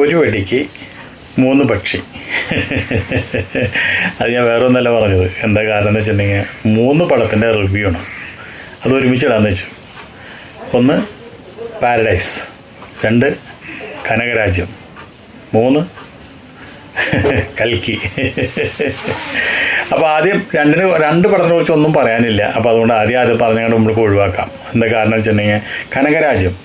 ഒരു വെടിക്ക് മൂന്ന് പക്ഷി. അത് ഞാൻ വേറെ ഒന്നല്ല പറഞ്ഞത്. എന്താ കാരണം എന്ന് വെച്ചിട്ടുണ്ടെങ്കിൽ മൂന്ന് പടത്തിന്റെ റിവ്യൂ ആണ്. അത് ഒരുമിച്ചിടാന്ന് വെച്ചു. ഒന്ന് പാരഡൈസ് രണ്ട് കനകരാജ്യം മൂന്ന് കൽക്കി. അപ്പോൾ ആദ്യം രണ്ടിന് രണ്ട് പടത്തിനെ കുറിച്ച് ഒന്നും പറയാനില്ല. അപ്പോൾ അതുകൊണ്ട് ആദ്യം ആദ്യം പറഞ്ഞുകൊണ്ട് നമ്മൾക്ക് ഒഴിവാക്കാം. എന്താ കാരണം വെച്ചിട്ടുണ്ടെങ്കിൽ കനകരാജ്യം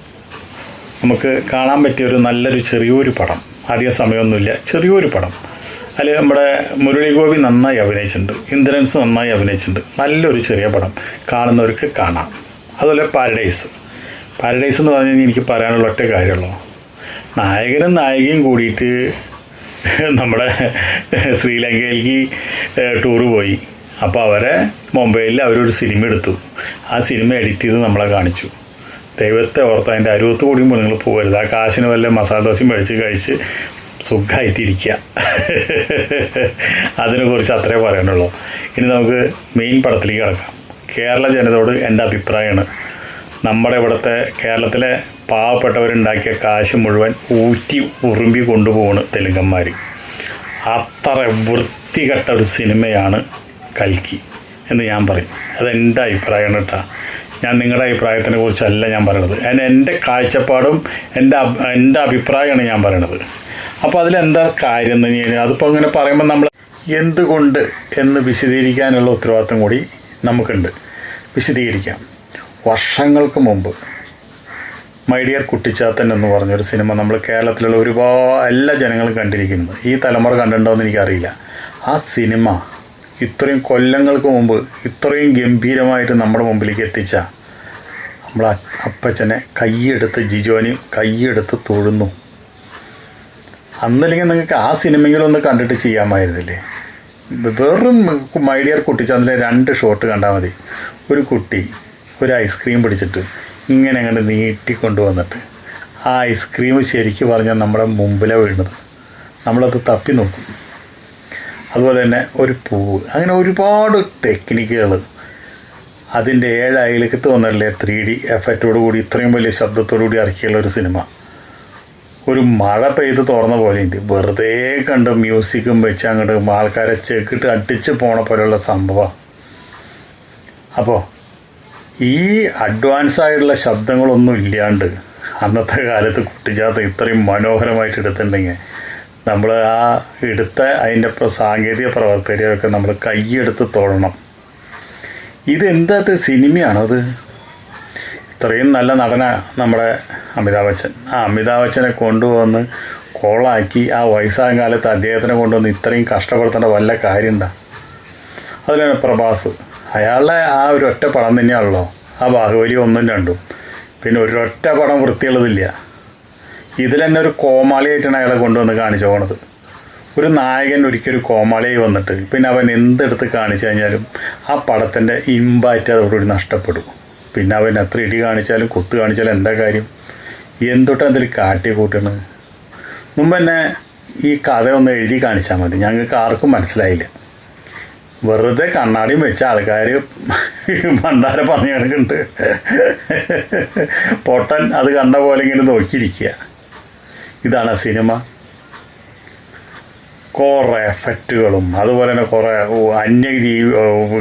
നമുക്ക് കാണാൻ പറ്റിയ ഒരു നല്ലൊരു ചെറിയൊരു പടം. അധിക സമയമൊന്നുമില്ല. ചെറിയൊരു പടം. അതിൽ നമ്മുടെ മുരളി ഗോപി നന്നായി അഭിനയിച്ചിട്ടുണ്ട്. ഇന്ദ്രൻസ് നന്നായി അഭിനയിച്ചിട്ടുണ്ട്. നല്ലൊരു ചെറിയ പടം. കാണുന്നവർക്ക് കാണാം. അതുപോലെ പാരഡൈസ്. പാരഡൈസ് എന്ന് പറഞ്ഞു കഴിഞ്ഞാൽ എനിക്ക് പറയാനുള്ള ഒറ്റ കാര്യമുള്ളൂ. നായകനും നായികയും കൂടിയിട്ട് നമ്മുടെ ശ്രീലങ്കയിലേക്ക് ടൂറ് പോയി. അപ്പോൾ അവരെ മുംബൈയിൽ അവരൊരു സിനിമ എടുത്തു. ആ സിനിമ എഡിറ്റ് ചെയ്ത് നമ്മളെ കാണിച്ചു. ദൈവത്തെ ഓർത്ത് അതിന്റെ അരുവത്ത് കൂടിയുമ്പോൾ നിങ്ങൾ പോകരുത്. ആ കാശിന് വല്ല മസാല ദോശയും കഴിച്ച് കഴിച്ച് സുഖമായിട്ടിരിക്കുക അതിനെക്കുറിച്ച് അത്രേ പറയാനുള്ളൂ. ഇനി നമുക്ക് മെയിൻ പടത്തിലേക്ക് കിടക്കാം. കേരള ജനതയോട് എന്റെ അഭിപ്രായമാണ്. നമ്മുടെ ഇവിടുത്തെ കേരളത്തിലെ പാവപ്പെട്ടവരുണ്ടാക്കിയ കാശ് മുഴുവൻ ഊറ്റി ഉറുമ്പി കൊണ്ടുപോകണ് തെലുങ്കന്മാർ അത്ര വൃത്തികെട്ട ഒരു സിനിമയാണ് കൽക്കി എന്ന് ഞാൻ പറയും. അതെന്റെ അഭിപ്രായമാണ് കേട്ടോ. ഞാൻ നിങ്ങളുടെ അഭിപ്രായത്തിനെ കുറിച്ചല്ല ഞാൻ പറയണത്. അതിന് എന്റെ കാഴ്ചപ്പാടും എന്റെ എന്റെ അഭിപ്രായമാണ് ഞാൻ പറയണത്. അപ്പോൾ അതിലെന്താ കാര്യം എന്ന് കഴിഞ്ഞാൽ അതിപ്പോൾ അങ്ങനെ പറയുമ്പോൾ നമ്മൾ എന്തുകൊണ്ട് എന്ന് വിശദീകരിക്കാനുള്ള ഉത്തരവാദിത്വം കൂടി നമുക്കുണ്ട്. വിശദീകരിക്കാം. വർഷങ്ങൾക്ക് മുമ്പ് മൈഡിയർ കുട്ടിച്ചാത്തൻ എന്ന് പറഞ്ഞൊരു സിനിമ നമ്മൾ കേരളത്തിലുള്ള ഒരുപാട് എല്ലാ ജനങ്ങളും കണ്ടിരിക്കുന്നത് ഈ തലമുറ കണ്ടിട്ടുണ്ടോ എന്ന് എനിക്കറിയില്ല. ആ സിനിമ ഇത്രയും കൊല്ലങ്ങൾക്ക് മുമ്പ് ഇത്രയും ഗംഭീരമായിട്ട് നമ്മുടെ മുമ്പിലേക്ക് എത്തിച്ച നമ്മൾ അപ്പച്ചനെ കൈയെടുത്ത് ജിജോനി കൈയെടുത്ത് തൊഴുന്നു. അന്നല്ലെങ്കിൽ നിങ്ങൾക്ക് ആ സിനിമയിലും ഒന്ന് കണ്ടിട്ട് ചെയ്യാമായിരുന്നില്ലേ? വെറും മൈഡിയർ ഡിയർ കുട്ടിച്ചാത്തന്റെ രണ്ട് ഷോട്ട് കണ്ടാൽ മതി. ഒരു കുട്ടി ഒരു ഐസ്ക്രീം പിടിച്ചിട്ട് ഇങ്ങനെ അങ്ങോട്ട് നീട്ടിക്കൊണ്ട് വന്നിട്ട് ആ ഐസ്ക്രീം ശരിക്കും പറഞ്ഞാൽ നമ്മുടെ മുമ്പിലാണ് വീഴുന്നത്. നമ്മളത് തപ്പി നോക്കും. അതുപോലെ തന്നെ ഒരു പൂവ്. അങ്ങനെ ഒരുപാട് ടെക്നിക്കുകൾ അതിന്റെ ഏഴ് അയലക്കത്ത് വന്നല്ലേ ത്രീ ഡി എഫക്റ്റോടു കൂടി ഇത്രയും വലിയ ശബ്ദത്തോടു കൂടി ഇറക്കിയുള്ള ഒരു സിനിമ ഒരു മഴ പെയ്ത് തുറന്ന പോലെ പോലെയുണ്ട്. വെറുതെ കണ്ട് മ്യൂസിക്കും വെച്ച് അങ്ങോട്ട് ആൾക്കാരെ ചെക്കിട്ട് അടിച്ച് പോണ പോലെയുള്ള സംഭവം. അപ്പോൾ ഈ അഡ്വാൻസ് ആയിട്ടുള്ള ശബ്ദങ്ങളൊന്നും ഇല്ലാണ്ട് അന്നത്തെ കാലത്ത് കുട്ടിച്ചാത്ത ഇത്രയും മനോഹരമായിട്ട് എടുത്തിട്ടുണ്ടെങ്കിൽ നമ്മൾ ആ എടുത്ത അതിന്റെ സാങ്കേതിക പ്രവർത്തകരെയൊക്കെ നമ്മൾ കൈയെടുത്ത് തൊഴണം ഇതെന്താ സിനിമയാണത്? ഇത്രയും നല്ല നടന നമ്മുടെ അമിതാഭ് ബച്ചൻ. ആ അമിതാഭ് ബച്ചനെ കൊണ്ടുവന്ന് കോളാക്കി ആ വയസ്സായ കാലത്ത് അദ്ദേഹത്തിനെ കൊണ്ടുവന്ന് ഇത്രയും കഷ്ടപ്പെടുത്തേണ്ട വല്ല കാര്യമുണ്ടോ? അതിലാണ് പ്രഭാസ്. അയാളുടെ ആ ഒരു ഒറ്റ പടം തന്നെയാണല്ലോ. ആ ബാഹുബലി ഒന്നും രണ്ടും. പിന്നെ ഒരൊറ്റ പടം വൃത്തിയുള്ളതില്ല. ഇതിൽ തന്നെ ഒരു കോമാളിയായിട്ടാണ് അയാളെ കൊണ്ടുവന്ന് കാണിച്ചു പോണത്. ഒരു നായകൻ ഒരിക്കലും കോമാളിയായി വന്നിട്ട് പിന്നെ അവൻ എന്തെടുത്ത് കാണിച്ചു കഴിഞ്ഞാലും ആ പടത്തിന്റെ ഇമ്പാക്റ്റ് അതോടുകൂടി നഷ്ടപ്പെടും. പിന്നെ അവൻ എത്ര ഇടി കാണിച്ചാലും കുത്ത് കാണിച്ചാലും എന്താ കാര്യം? എന്തൊട്ട് അതിൽ കാട്ടി കൂട്ടണ്? മുമ്പ് തന്നെ ഈ കഥ ഒന്ന് എഴുതി കാണിച്ചാൽ മതി. ഞങ്ങൾക്ക് ആർക്കും മനസ്സിലായില്ല. വെറുതെ കണ്ണാടിയും വെച്ച ആൾക്കാർ മണ്ടാര പറഞ്ഞു കിടക്കുന്നുണ്ട്. പൊട്ടൻ അത് കണ്ട പോലെ ഇങ്ങനെ നോക്കിയിരിക്കുക. ഇതാണ് സിനിമ. കുറേ എഫക്റ്റുകളും അതുപോലെ തന്നെ കുറേ അന്യജീവി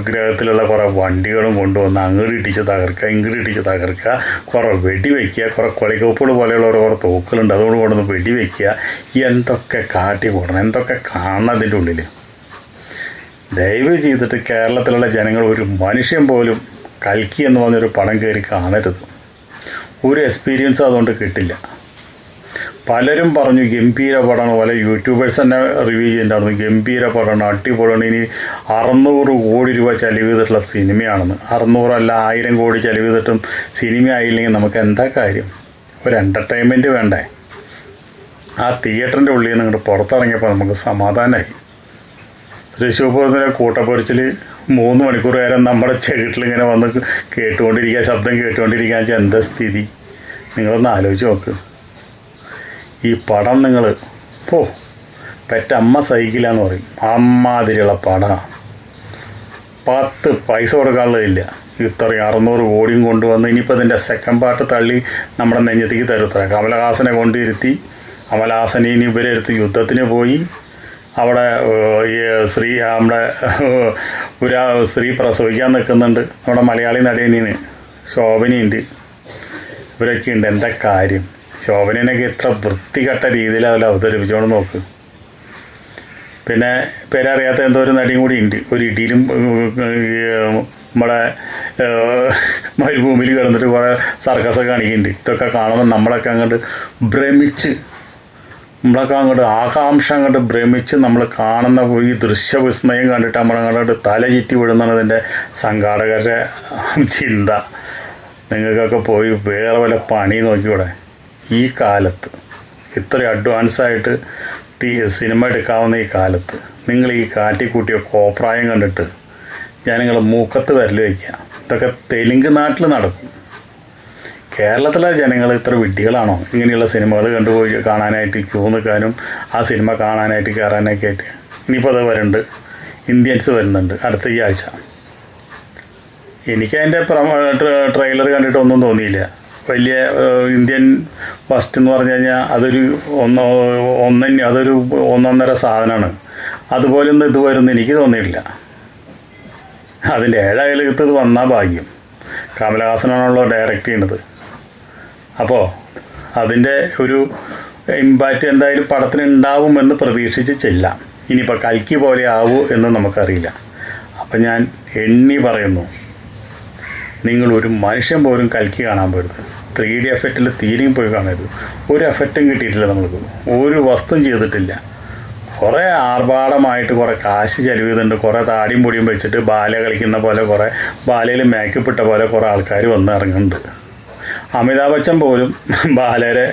ഗ്രഹത്തിലുള്ള കുറേ വണ്ടികളും കൊണ്ടുവന്ന് അങ്ങോട്ട് ഇടിച്ച് തകർക്കുക ഇങ്ങോട്ട് ഇടിച്ച് തകർക്കുക കുറേ വെടിവെക്കുക കുറേ കൊളിക്കോപ്പുകൾ പോലെയുള്ള ഓരോ കുറേ തോക്കലുണ്ട് അതുകൊണ്ട് കൊണ്ടുവന്ന് വെടിവെക്കുക. എന്തൊക്കെ കാട്ടി കൂടണം എന്തൊക്കെ കാണണം അതിന്റെ ഉള്ളിൽ ദയവ് ചെയ്തിട്ട് കേരളത്തിലുള്ള ജനങ്ങൾ ഒരു മനുഷ്യൻ പോലും കൽക്കി എന്ന് പറഞ്ഞൊരു പടം കയറി കാണരുത്. ഒരു എക്സ്പീരിയൻസ് അതുകൊണ്ട് കിട്ടില്ല. പലരും പറഞ്ഞു ഗംഭീര പടമാണ് പല യൂട്യൂബേഴ്സ് തന്നെ റിവ്യൂ ചെയ്യുന്നുണ്ടായിരുന്നു ഗംഭീര പടമാണ് അടിപൊളിയാണ്. ഇനി അറുന്നൂറ് കോടി രൂപ ചെലവ് ചെയ്തിട്ടുള്ള സിനിമയാണെന്ന്. അറുന്നൂറല്ല ആയിരം കോടി ചെലവ് ചെയ്തിട്ടും സിനിമ ആയില്ലെങ്കിൽ നമുക്ക് എന്താ കാര്യം? ഒരു എന്റർടൈൻമെന്റ് വേണ്ടേ? ആ തിയേറ്ററിന്റെ ഉള്ളിൽ നിന്ന് ഇങ്ങോട്ട് പുറത്തിറങ്ങിയപ്പോൾ നമുക്ക് സമാധാനമായി തൃശ്ശൂർ പൂരത്തിലെ കൂട്ടപ്പൊരിച്ചിൽ മൂന്ന് മണിക്കൂർ നേരം നമ്മുടെ ചെകിട്ടിൽ ഇങ്ങനെ വന്ന് കേട്ടുകൊണ്ടിരിക്കുക ശബ്ദം കേട്ടുകൊണ്ടിരിക്കുക എന്താ സ്ഥിതി? നിങ്ങളൊന്ന് ആലോചിച്ച് നോക്ക്. ഈ പടം നിങ്ങൾ പോ. പെറ്റമ്മ സഹിക്കില്ല എന്ന് പറയും. അമ്മാതിരിയുള്ള പടമാണ് പത്ത് പൈസ കൊടുക്കാനുള്ളതില്ല ഇത്രയും അറുന്നൂറ് കോടിയും കൊണ്ടുവന്ന് ഇനിയിപ്പോൾ ഇതിന്റെ സെക്കൻഡ് പാർട്ട് തള്ളി നമ്മുടെ നെഞ്ഞത്തേക്ക് തരുത്ര കമലഹാസനെ കൊണ്ടിരുത്തി കമലഹാസനെ ഇനി ഇവരെടുത്ത് യുദ്ധത്തിന് പോയി അവിടെ ശ്രീ നമ്മുടെ ഒരു സ്ത്രീ പ്രസവിക്കാൻ നിൽക്കുന്നുണ്ട്. നമ്മുടെ മലയാളി നടേനിന് ശോഭനയുണ്ട്. ഇവരൊക്കെ ഉണ്ട് എന്താ കാര്യം? ശോഭനയൊക്കെ ഇത്ര വൃത്തികെട്ട അവർ അവതരിപ്പിച്ചോണ്ട് നോക്ക്. പിന്നെ പേരറിയാത്ത എന്തോ ഒരു നടിയും കൂടി ഉണ്ട് ഒരു ഇടിയിലും നമ്മുടെ മരുഭൂമിയിൽ കിടന്നിട്ട് കുറേ സർക്കസൊക്കെ കാണിക്കുന്നുണ്ട് ഇതൊക്കെ കാണുമ്പോൾ നമ്മളൊക്കെ അങ്ങോട്ട് ഭ്രമിച്ച് നമ്മളൊക്കെ അങ്ങോട്ട് ആകാംക്ഷ അങ്ങോട്ട് ഭ്രമിച്ച് നമ്മൾ കാണുന്ന ഈ ദൃശ്യവിസ്മയം കണ്ടിട്ട് നമ്മളങ്ങോട്ട് തല ചുറ്റി വിടുന്നതാണ് ഇതിന്റെ സംഘാടകരുടെ ചിന്ത. നിങ്ങൾക്കൊക്കെ പോയി വേറെ വല്ല പണി നോക്കിക്കൂടെ? ഈ കാലത്ത്. ഇത്രയും അഡ്വാൻസായിട്ട് സിനിമ എടുക്കാവുന്ന ഈ കാലത്ത്. നിങ്ങൾ ഈ കാട്ടിക്കൂട്ടിയ കോപ്രായം കണ്ടിട്ട് ഞാൻ നിങ്ങൾ മൂക്കത്ത് വരൽ വയ്ക്കുക. ഇതൊക്കെ തെലുങ്ക് നാട്ടിൽ നടക്കും. കേരളത്തിലെ ജനങ്ങൾ ഇത്ര വിഡ്ഢികളാണോ? ഇങ്ങനെയുള്ള സിനിമകൾ കണ്ടുപോയി കാണാനായിട്ട് ക്യൂ നിൽക്കാനും ആ സിനിമ കാണാനായിട്ട് കയറാനൊക്കെ ആയിട്ട്. ഇനിയിപ്പോൾ അത് വരുന്നുണ്ട് ഇന്ത്യൻസ് വരുന്നുണ്ട് അടുത്ത ഈ ആഴ്ച. എനിക്ക് അതിന്റെ ട്രെയിലർ കണ്ടിട്ട് ഒന്നും തോന്നിയില്ല. വലിയ ഇന്ത്യൻ ഫസ്റ്റ് എന്ന് പറഞ്ഞു കഴിഞ്ഞാൽ അതൊരു ഒന്ന് ഒന്നെ അതൊരു ഒന്നൊന്നര സാധനമാണ് അതുപോലൊന്നും ഇത് വരുമെന്ന് എനിക്ക് തോന്നിയിട്ടില്ല. അതിന്റെ ഏഴായാലും ഇത് വന്നാൽ ഭാഗ്യം. കമലഹാസനാണല്ലോ ഡയറക്റ്റ് ചെയ്യുന്നത് അപ്പോൾ അതിന്റെ ഒരു ഇമ്പാക്റ്റ് എന്തായാലും പടത്തിന് ഉണ്ടാവുമെന്ന് പ്രതീക്ഷിച്ച് ചെല്ലാം. ഇനിയിപ്പോൾ കൽക്കി പോലെ ആവൂ എന്ന് നമുക്കറിയില്ല. അപ്പം ഞാൻ എണ്ണി പറയുന്നു. നിങ്ങൾ ഒരു മനുഷ്യൻ പോലും കൽക്കി കാണാൻ പോരുത്. ത്രീ ഡി എഫക്റ്റിൽ തീരെയും പോയി കാണരുത്. ഒരു എഫക്റ്റും കിട്ടിയിട്ടില്ല നമ്മൾക്ക്. ഒരു വസ്തുവും ചെയ്തിട്ടില്ല. കുറേ ആർഭാടമായിട്ട് കുറേ കാശ് ചെലവ് ചെയ്തിട്ടുണ്ട് കുറേ താടിയും പൊടിയും വെച്ചിട്ട് ബാല കളിക്കുന്ന പോലെ കുറേ ബാലയിൽ മേക്കപ്പ് ഇട്ട പോലെ കുറേ ആൾക്കാർ വന്ന് ഇറങ്ങുന്നുണ്ട്. അമിതാഭ് ബച്ചൻ പോലും ബാലരെ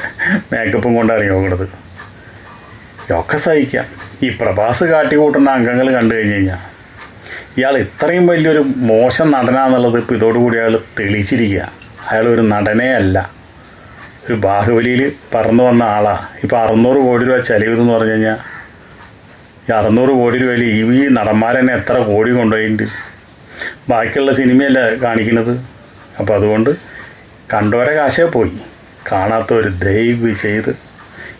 മേക്കപ്പും കൊണ്ട് ഇറങ്ങി നോക്കണത് ഒക്കെ സഹിക്കാം. ഈ പ്രഭാസ് കാട്ടിക്കൂട്ടുന്ന അംഗങ്ങൾ കണ്ടു കഴിഞ്ഞ് കഴിഞ്ഞാൽ ഇയാൾ ഇത്രയും വലിയൊരു മോശം നടനാന്നുള്ളത് ഇപ്പോൾ ഇതോടുകൂടി അയാൾ തെളിയിച്ചിരിക്കുക അയാൾ ഒരു നടനേ അല്ല. ഒരു ബാഹുബലിയിൽ പറന്നു വന്ന ആളാണ് ഇപ്പോൾ അറുന്നൂറ് കോടി രൂപ ചെലവ് എന്ന് പറഞ്ഞു കഴിഞ്ഞാൽ ഈ അറുന്നൂറ് കോടി രൂപയിൽ ഈ നടന്മാരെന്നെ എത്ര കോടി കൊണ്ടുപോയിട്ടുണ്ട് ബാക്കിയുള്ള സിനിമയല്ല കാണിക്കുന്നത്? അപ്പോൾ അതുകൊണ്ട് കണ്ടോരെ കാശേ പോയി. കാണാത്തവർ ദയവ് ചെയ്ത്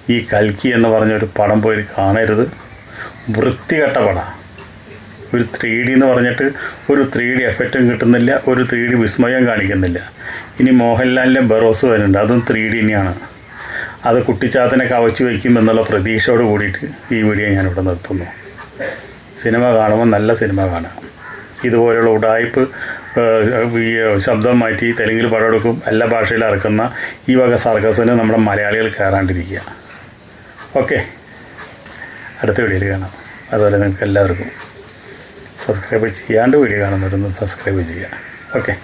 ഈ കൽക്കി എന്ന് പറഞ്ഞൊരു പടം പോയി കാണരുത്. വൃത്തികെട്ട പടമാണ് ഒരു ത്രീ ഡി എന്ന് പറഞ്ഞിട്ട് ഒരു ത്രീ ഡി എഫക്റ്റും കിട്ടുന്നില്ല ഒരു ത്രീ ഡി വിസ്മയം കാണിക്കുന്നില്ല. ഇനി മോഹൻലാലിന്റെ ബറോസ് വരുന്നുണ്ട് അതും ത്രീ ഡി തന്നെയാണ്. അത് കുട്ടിച്ചാത്തനെ കവച്ചു വയ്ക്കും എന്നുള്ള പ്രതീക്ഷയോട് കൂടിയിട്ട് ഈ വീഡിയോ ഞാനിവിടെ നിർത്തുന്നു. സിനിമ കാണുമ്പോൾ നല്ല സിനിമ കാണുക ഇതുപോലെയുള്ള ഉടായ്പ് ശബ്ദം മാറ്റി തെലുങ്കിൽ പടമെടുക്കും എല്ലാ ഭാഷയിലും ഇറക്കുന്ന ഈ വക സർക്കസിന് നമ്മുടെ മലയാളികൾ കയറാണ്ടിരിക്കുക. ഓക്കെ. അടുത്ത വീഡിയോയിൽ കാണാം. അതുപോലെ നിങ്ങൾക്ക് എല്ലാവർക്കും സബ്സ്ക്രൈബ് ചെയ്യാണ്ട് വീഡിയോ കാണുന്നവരൊന്ന് സബ്സ്ക്രൈബ് ചെയ്യുക. ഓക്കെ.